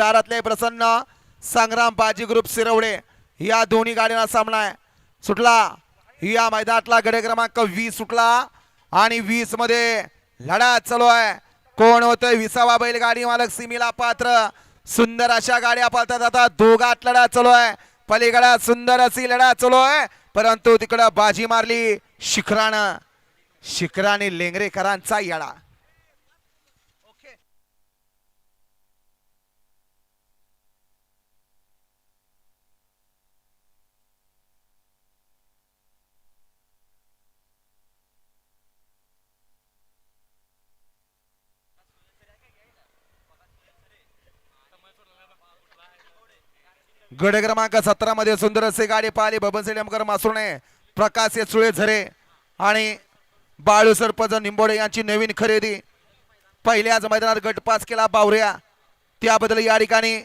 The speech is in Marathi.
दारातले प्रसन्न संग्राम बाजी ग्रुप सिरवडे या दोन्ही गाड्यांना सामना आहे. सुटला. या मैदानातला गडे क्रमांक वीस सुटला आणि वीसमध्ये लढा चालू आहे. कोण होतोय? विसावा बैलगाडी मालक सिमीला पात्र. सुंदर अशा गाड्या पाळतात आता. दोघात लढा चालू आहे. पलीकडा सुंदर अशी लढा चालू आहे. परंतु तिकडं बाजी मारली शिखरानं. शिखराने लेंगरेकरांचा येडा गड क्रमांक सतरा मध्ये सुंदर असे गाडी पाहिली. बबन सेडमकर मासुणे प्रकाश येसुळे झरे आणि बाळू सरपंच निंबोडे यांची नवीन खरेदी. पहिल्याच मैदानात गट पास केला बावऱ्या. त्याबद्दल या ठिकाणी